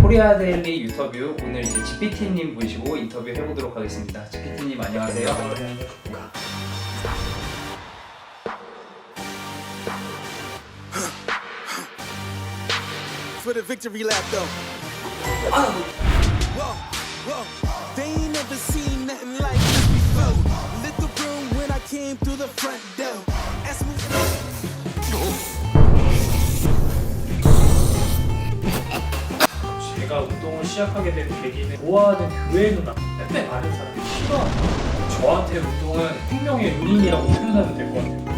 코리아 데일리 유터뷰 오늘 이제 GPT님 모시고 인터뷰 해보도록 하겠습니다. GPT님 안녕하세요. door. 시작하게 된 계기는 좋아하는 교회 누나 빼빼 마른 사람이 싫어하는 저한테 운동은 생명의 은인이라고 표현하면 될 것 같아요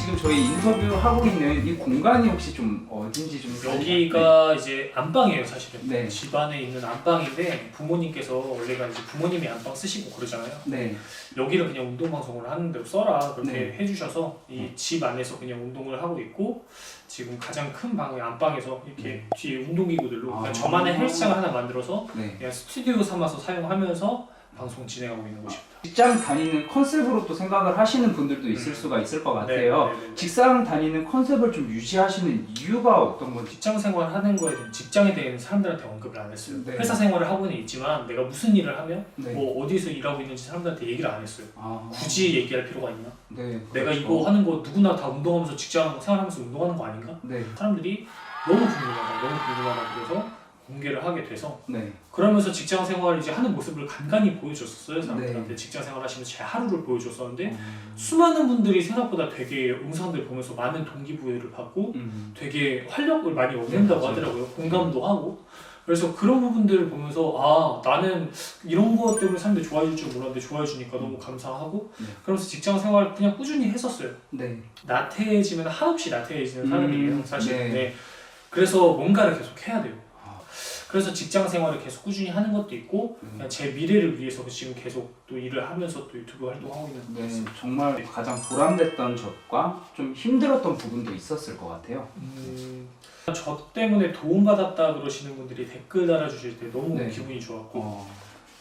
지금 저희 인터뷰 하고 있는 이 공간이 혹시 좀 어딘지 좀 여기가 이제 안방이에요 사실은 네. 집 안에 있는 안방인데 부모님께서 원래가 이제 부모님이 안방 쓰시고 그러잖아요 네. 여기를 그냥 운동 방송을 하는 대로 써라 그렇게 네. 해주셔서 이 집 안에서 그냥 운동을 하고 있고 지금 가장 큰 방의 안방에서 이렇게 뒤에 운동기구들로 그냥 아. 저만의 헬스장을 하나 만들어서 네. 그냥 스튜디오 삼아서 사용하면서 방송 진행하고 있는 곳입니다. 직장 다니는 컨셉으로 또 생각을 하시는 분들도 있을 수가 있을 것 같아요. 네, 네, 네, 네. 직장 다니는 컨셉을 좀 유지하시는 이유가 어떤 건지. 직장 생활 하는 거에 대한 직장에 대한 사람들한테 언급을 안 했어요. 네. 회사 생활을 하고는 있지만 내가 무슨 일을 하면 네. 뭐 어디서 일하고 있는지 사람들한테 얘기를 안 했어요. 아, 굳이 얘기할 필요가 있나? 네. 내가 그렇죠. 이거 하는 거 누구나 다 운동하면서 직장 생활하면서 운동하는 거 아닌가? 네. 사람들이 너무 궁금하다, 너무 궁금하다 그래서 공개를 하게 돼서 네. 그러면서 직장 생활 이제 하는 모습을 간간히 보여줬었어요 사람들한테 네. 직장 생활 하시면서 제 하루를 보여줬었는데 음. 수많은 분들이 생각보다 되게 영상들 보면서 많은 동기부여를 받고 음. 되게 활력을 많이 얻는다고 맞아요. 하더라고요. 공감도 하고. 그래서 그런 부분들을 보면서 아 나는 이런 것 때문에 사람들이 좋아해 줄줄 몰랐는데 좋아해 주니까 너무 감사하고 네. 그러면서 직장 생활 그냥 꾸준히 했었어요. 네. 나태해지면 한없이 나태해지는 음, 사람이에요 사실. 네. 네. 그래서 뭔가를 계속 해야 돼요. 아. 그래서 직장 생활을 계속 꾸준히 하는 것도 있고 음. 그냥 제 미래를 위해서 지금 계속 또 일을 하면서 또 유튜브 활동하고 있는 것 네, 같습니다. 정말 가장 보람됐던 적과 좀 힘들었던 부분도 있었을 것 같아요. 음, 저 때문에 도움받았다 그러시는 분들이 댓글 달아주실 때 너무 네. 기분이 좋았고 어,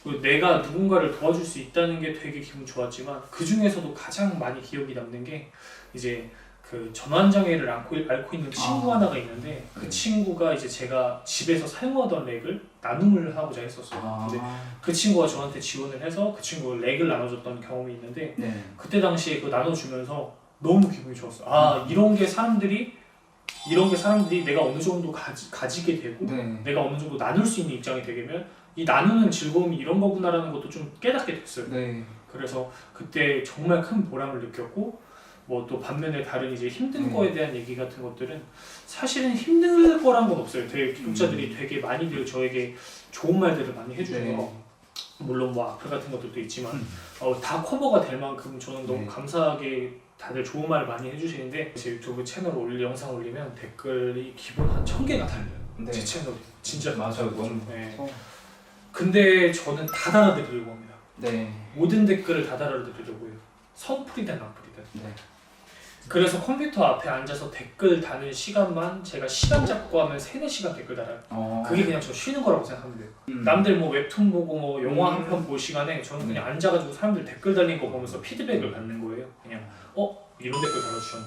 그리고 내가 누군가를 도와줄 수 있다는 게 되게 기분 좋았지만 그 중에서도 가장 많이 기억이 남는 게 이제 그 전환 장애를 앓고, 앓고 있는 친구 아. 하나가 있는데 그 네. 친구가 이제 제가 집에서 사용하던 렉을 나눔을 하고자 했었어요. 아, 근데 그 친구가 저한테 지원을 해서 그 친구가 렉을 나눠줬던 경험이 있는데 네. 그때 당시에 그 나눠주면서 너무 기분이 좋았어요. 아 이런 게 사람들이 이런 게 사람들이 내가 어느 정도 가지, 가지게 되고 네. 내가 어느 정도 나눌 수 있는 입장이 되면 이 나누는 즐거움이 이런 거구나라는 것도 좀 깨닫게 됐어요. 네. 그래서 그때 정말 큰 보람을 느꼈고 뭐 또 반면에 다른 이제 힘든 음. 거에 대한 얘기 같은 것들은 사실은 힘들 거란 건 없어요. 되게 음. 되게 많이들 저에게 좋은 말들을 많이 해주셔서 네. 물론 뭐 악플 같은 것들도 있지만 음. 어, 다 커버가 될 만큼 저는 너무 네. 감사하게 다들 좋은 말을 많이 해주시는데 제 유튜브 채널 올리 영상 올리면 댓글이 기본 한 천 개가 달려요. 네. 제 채널이 진짜 맞아요. 너무 네. 많아서. 근데 저는 다 달아드리려고 합니다. 네. 모든 댓글을 다 달아드리려고 해요. 선풀이든 악플이든. 네. 그래서 컴퓨터 앞에 앉아서 댓글 다는 시간만 제가 시간 잡고 하면 3, 4시간 댓글 달아요. 어. 그게 그냥 저 쉬는 거라고 생각하면 돼요. 음. 남들 뭐 웹툰 보고 뭐 영화 음. 한편 볼 시간에 저는 그냥 네. 앉아가지고 사람들 댓글 달린 거 보면서 피드백을 받는 거예요. 그냥 어 이런 댓글 달아주셨네.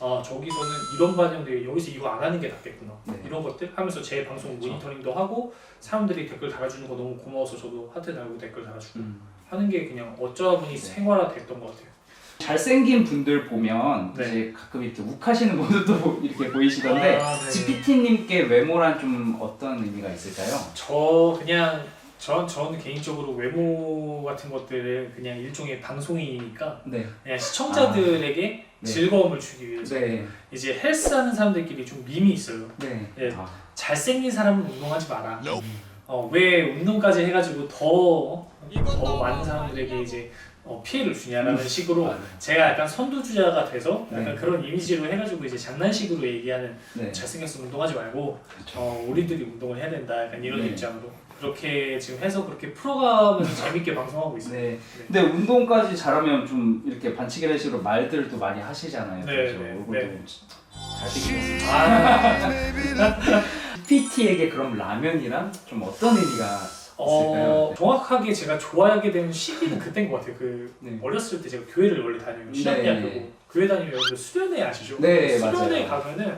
아 저기서는 이런 반영돼 여기서 이거 안 하는 게 낫겠구나. 네. 이런 것들 하면서 제 방송 그렇죠. 모니터링도 하고 사람들이 댓글 달아주는 거 너무 고마워서 저도 하트 달고 댓글 달아주고 음. 하는 게 그냥 어쩌다 보니 네. 생활화됐던 것 같아요. 잘생긴 분들 보면 네. 이제 가끔 이렇게 욱하시는 분들도 보- 이렇게 보이시던데 아, 네. GPT님께 외모란 좀 어떤 의미가 있을까요? 저 그냥 저 저는 개인적으로 외모 같은 것들을 그냥 일종의 방송이니까 네. 그냥 시청자들에게 네. 즐거움을 주기 위해서 네. 이제 헬스하는 사람들끼리 좀 밈이 있어요. 네. 네. 아, 잘생긴 사람은 운동하지 마라. 어, 왜 운동까지 해가지고 더, 더 많은 사람들에게 이제 어, 피해를 주냐라는 식으로 맞아요. 제가 약간 선두주자가 돼서 약간 네. 그런 이미지로 해가지고 이제 장난식으로 얘기하는 네. 잘생겼으면 운동하지 말고 그렇죠. 어, 우리들이 운동을 해야 된다 약간 이런 네. 입장으로 그렇게 지금 해서 그렇게 풀어가면서 재밌게 방송하고 있어요. 네. 근데 운동까지 잘하면 좀 이렇게 반칙이라식으로 말들도 많이 하시잖아요. 네, 그래서 네, 얼굴도 네. 잘생기셨어요. 아, PT에게 그럼 라면이란 좀 어떤 의미가 어, 있을까요? 정확하게 제가 좋아하게 된 시기는 그때인 것 같아요. 그 네. 어렸을 때 제가 교회를 원래 다녀요. 네. 신학대학교고 교회 다니면 수련회 아시죠? 네, 수련회 맞아요. 가면은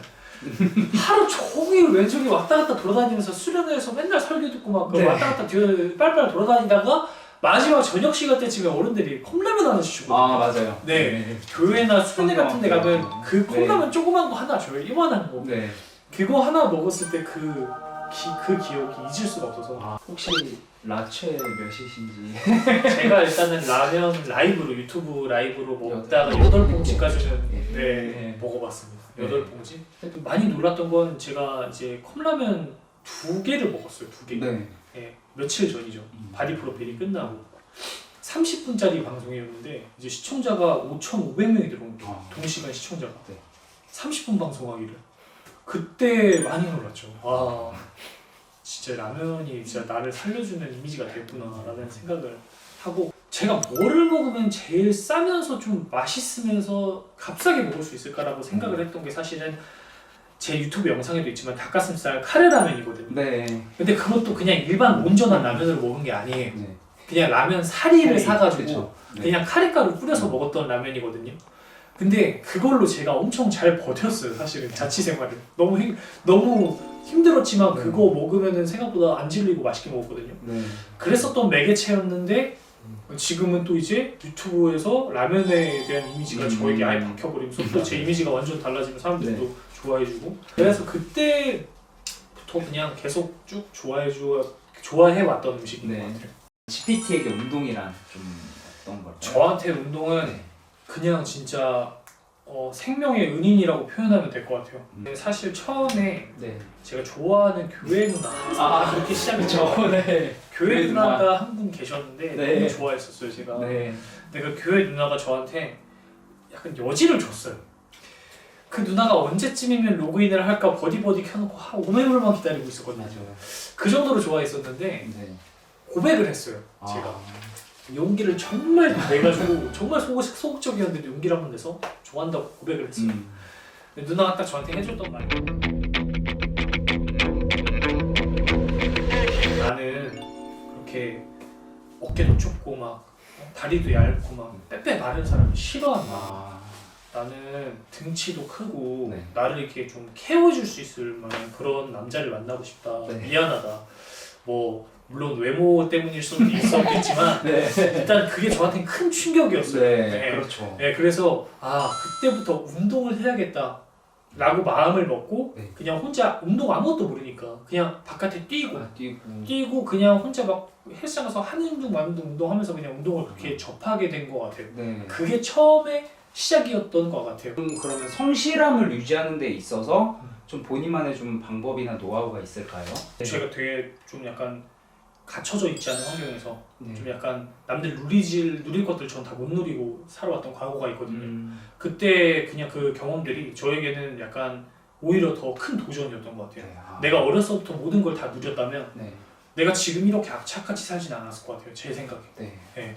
하루 종일 왼쪽이 왔다 갔다 돌아다니면서 수련회에서 맨날 설교 듣고 막그 네. 왔다 갔다 뒤 빨빨 돌아다니다가 마지막 저녁 시간 때쯤에 어른들이 컵라면 하나씩 주거든요. 아 맞아요. 네. 교회나 수련회 같은 데 가면 그 네. 컵라면 조그만 거 하나 줘요. 이만한 거. 네. 그거 하나 먹었을 때그 기, 그 기억이 잊을 수가 없어서 아, 혹시 라체 몇이신지? 제가 일단은 라면 라이브로 유튜브 라이브로 먹다가 여덟- 봉지까지는 예. 네, 네. 먹어봤습니다. 네. 여덟 봉지. 많이 놀랐던 건 제가 이제 컵라면 두 개를 먹었어요. 두 개. 네. 예, 며칠 전이죠. 음. 바디 프로필이 끝나고 30분짜리 방송이었는데 이제 시청자가 5,500명이 들어온 거예요. 아. 동시간 시청자가. 네. 30분 방송하기를. 그때 많이 놀랐죠. 와, 진짜 라면이 진짜 나를 살려주는 이미지가 됐구나라는 생각을 하고 제가 뭐를 먹으면 제일 싸면서 좀 맛있으면서 값싸게 먹을 수 있을까라고 생각을 했던 게 사실은 제 유튜브 영상에도 있지만 닭가슴살 카레 라면이거든요. 네. 근데 그것도 그냥 일반 온전한 라면을 먹은 게 아니에요. 네. 그냥 라면 사리를 사가지고 그쵸. 네. 그냥 카레가루 뿌려서 먹었던 라면이거든요. 근데 그걸로 제가 엄청 잘 버텼어요. 사실은 자취 생활을 너무 힘, 너무 힘들었지만 네. 그거 먹으면은 생각보다 안 질리고 맛있게 먹었거든요. 네. 그랬었던 매개체였는데 지금은 또 이제 유튜브에서 라면에 대한 이미지가 음. 저에게 아예 박혀버리면서 또제 이미지가 완전 달라지면 사람들도 네. 좋아해주고 그래서 그때부터 그냥 계속 쭉 좋아해주 좋아해 왔던 음식인 네. 것 같아요. GPT에게 운동이란 좀 어떤 걸까요? 저한테 운동은 네. 그냥 진짜 어, 생명의 은인이라고 표현하면 될 것 같아요. 음. 사실 처음에 네. 제가 좋아하는 교회 누나 아, 그렇게 시작했죠. 저 네. 교회 교회 누나. 누나가 한 분 계셨는데 네. 너무 좋아했었어요 제가. 네. 근데 그 교회 누나가 저한테 약간 여지를 줬어요. 그 누나가 언제쯤이면 로그인을 할까 버디버디 켜놓고 한 5매물만 기다리고 있었거든요. 맞아요. 그 정도로 좋아했었는데 네. 고백을 했어요. 아. 제가 용기를 정말 내가지고 정말 소극, 소극적이었는데 용기를 한번 내서 좋아한다고 고백을 했어요. 음. 근데 누나가 딱 저한테 해줬던 말이 나는 그렇게 어깨도 좁고 막 어, 다리도 얇고 막 빼빼 마른 사람을 싫어한다. 아. 나는 등치도 크고 네. 나를 이렇게 좀 케어해줄 수 있을 만한 그런 남자를 만나고 싶다. 네. 미안하다. 뭐 물론 외모 때문일 수도 있었겠지만 네. 일단 그게 저한테는 큰 충격이었어요. 네. 그렇죠. 네, 그래서 아 그때부터 운동을 해야겠다. 라고 마음을 먹고 네. 그냥 혼자 운동 아무것도 모르니까 그냥 바깥에 뛰고 아, 뛰고. 뛰고 그냥 혼자 막 헬스장 가서 하는 운동 마는 운동 운동하면서 그냥 운동을 그렇게 접하게 된 것 같아요. 네. 그게 처음에 시작이었던 것 같아요. 좀 그러면 성실함을 유지하는 데 있어서 좀 본인만의 좀 방법이나 노하우가 있을까요? 제가 되게 좀 약간 갇혀져 있지 않은 환경에서 네. 좀 약간 남들 누리질 누릴 것들 전 다 못 누리고 살아왔던 과거가 있거든요. 음. 그때 그냥 그 경험들이 저에게는 약간 오히려 더 큰 도전이었던 것 같아요. 네. 아. 내가 어렸을 때부터 모든 걸 다 누렸다면 네. 내가 지금 이렇게 악착같이 살진 않았을 것 같아요. 제 생각에. 네. 네.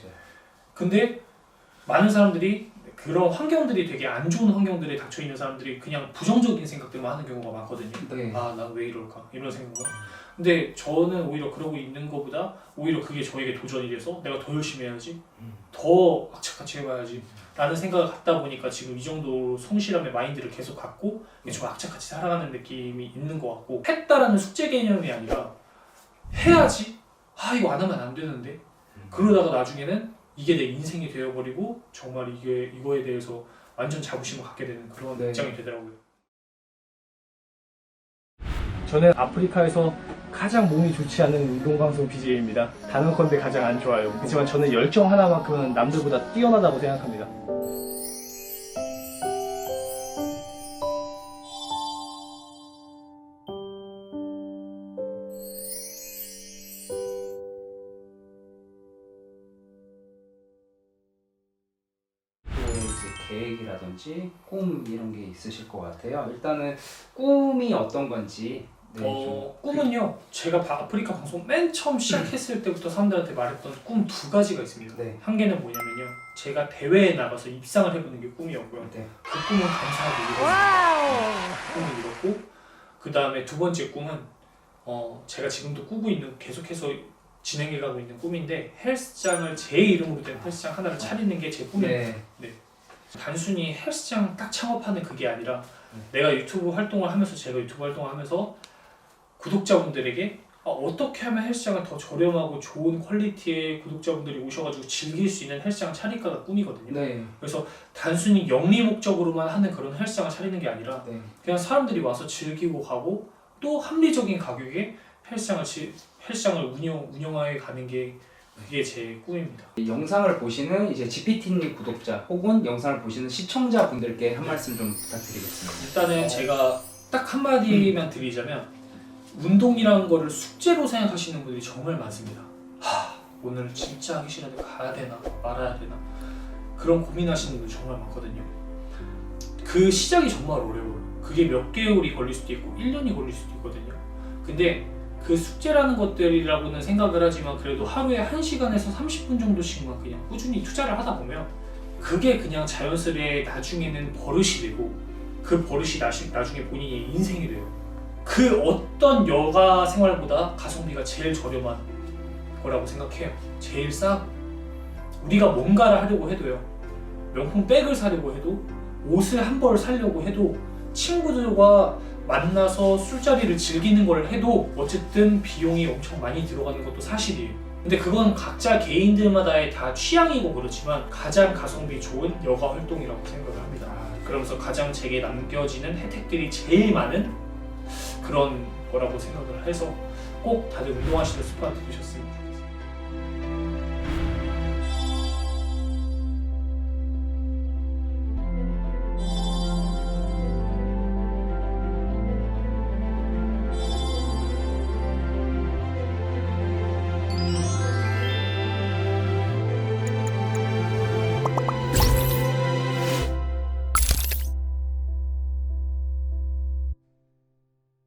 근데 많은 사람들이 그런 환경들이 되게 안 좋은 환경들에 닥쳐 있는 사람들이 그냥 부정적인 생각들만 하는 경우가 많거든요. 네. 아, 난 왜 이럴까? 이런 생각을. 근데 저는 오히려 그러고 있는 것보다 오히려 그게 저에게 도전이 돼서 내가 더 열심히 해야지. 음. 더 악착같이 해봐야지. 라는 생각을 갖다 보니까 지금 이 정도 성실함의 마인드를 계속 갖고 좀 악착같이 살아가는 느낌이 있는 것 같고 했다라는 숙제 개념이 아니라 해야지. 아, 이거 안 하면 안 되는데. 음. 그러다가 나중에는 이게 내 인생이 되어버리고 정말 이게 이거에 대해서 완전 자부심을 갖게 되는 그런 네. 입장이 되더라고요. 저는 아프리카에서 가장 몸이 좋지 않은 운동방송 BJ입니다. 단언컨대 가장 안 좋아요. 하지만 저는 열정 하나만큼은 남들보다 뛰어나다고 생각합니다. 계획이라든지 꿈 이런 게 있으실 것 같아요. 일단은 꿈이 어떤 건지 네, 어, 꿈은요. 제가 바- 아프리카 방송 맨 처음 시작했을 때부터 사람들한테 말했던 꿈 두 가지가 있습니다. 네. 한 개는 뭐냐면요. 제가 대회에 나가서 입상을 해보는 게 꿈이었고요. 좀, 네. 그 꿈은 감사하게 이뤘습니다. 꿈을 이뤘고 그 다음에 두 번째 꿈은 어, 제가 지금도 꾸고 있는 계속해서 진행해가고 있는 꿈인데 헬스장을 제 이름으로 된 헬스장 하나를 차리는 게 제 꿈입니다. 네. 단순히 헬스장 딱 창업하는 그게 아니라 내가 유튜브 활동을 하면서 제가 유튜브 활동을 하면서 구독자분들에게 아, 어떻게 하면 헬스장을 더 저렴하고 좋은 퀄리티의 구독자분들이 오셔가지고 즐길 수 있는 헬스장 차릴까가 꿈이거든요. 네. 그래서 단순히 영리 목적으로만 하는 그런 헬스장을 차리는 게 아니라 네. 그냥 사람들이 와서 즐기고 가고 또 합리적인 가격에 헬스장을 지, 헬스장을 운영 운영하게 가는 게 그게 제 꿈입니다. 이 영상을 보시는 이제 GPT님 구독자 혹은 영상을 보시는 시청자 분들께 한 말씀 좀 부탁드리겠습니다. 일단은 제가 딱 한마디만 드리자면 운동이라는 거를 숙제로 생각하시는 분들이 정말 많습니다. 하, 오늘 진짜 하기 싫은데 가야 되나 말아야 되나 그런 고민하시는 분들 정말 많거든요. 그 시작이 정말 어려워요. 그게 몇 개월이 걸릴 수도 있고 1년이 걸릴 수도 있거든요. 근데 그 숙제라는 것들이라고는 생각을 하지만 그래도 하루에 1시간에서 30분 정도씩만 그냥 꾸준히 투자를 하다 보면 그게 그냥 자연스레 나중에는 버릇이 되고 그 버릇이 나중에 본인의 인생이 돼요. 그 어떤 여가 생활보다 가성비가 제일 저렴한 거라고 생각해요. 제일 싸고 우리가 뭔가를 하려고 해도요. 명품 백을 사려고 해도 옷을 한 벌 사려고 해도 친구들과 만나서 술자리를 즐기는 걸 해도 어쨌든 비용이 엄청 많이 들어가는 것도 사실이에요. 근데 그건 각자 개인들마다의 다 취향이고 그렇지만 가장 가성비 좋은 여가 활동이라고 생각을 합니다. 그러면서 가장 제게 남겨지는 혜택들이 제일 많은 그런 거라고 생각을 해서 꼭 다들 운동하시는 습관 들이셨으면 좋겠습니다.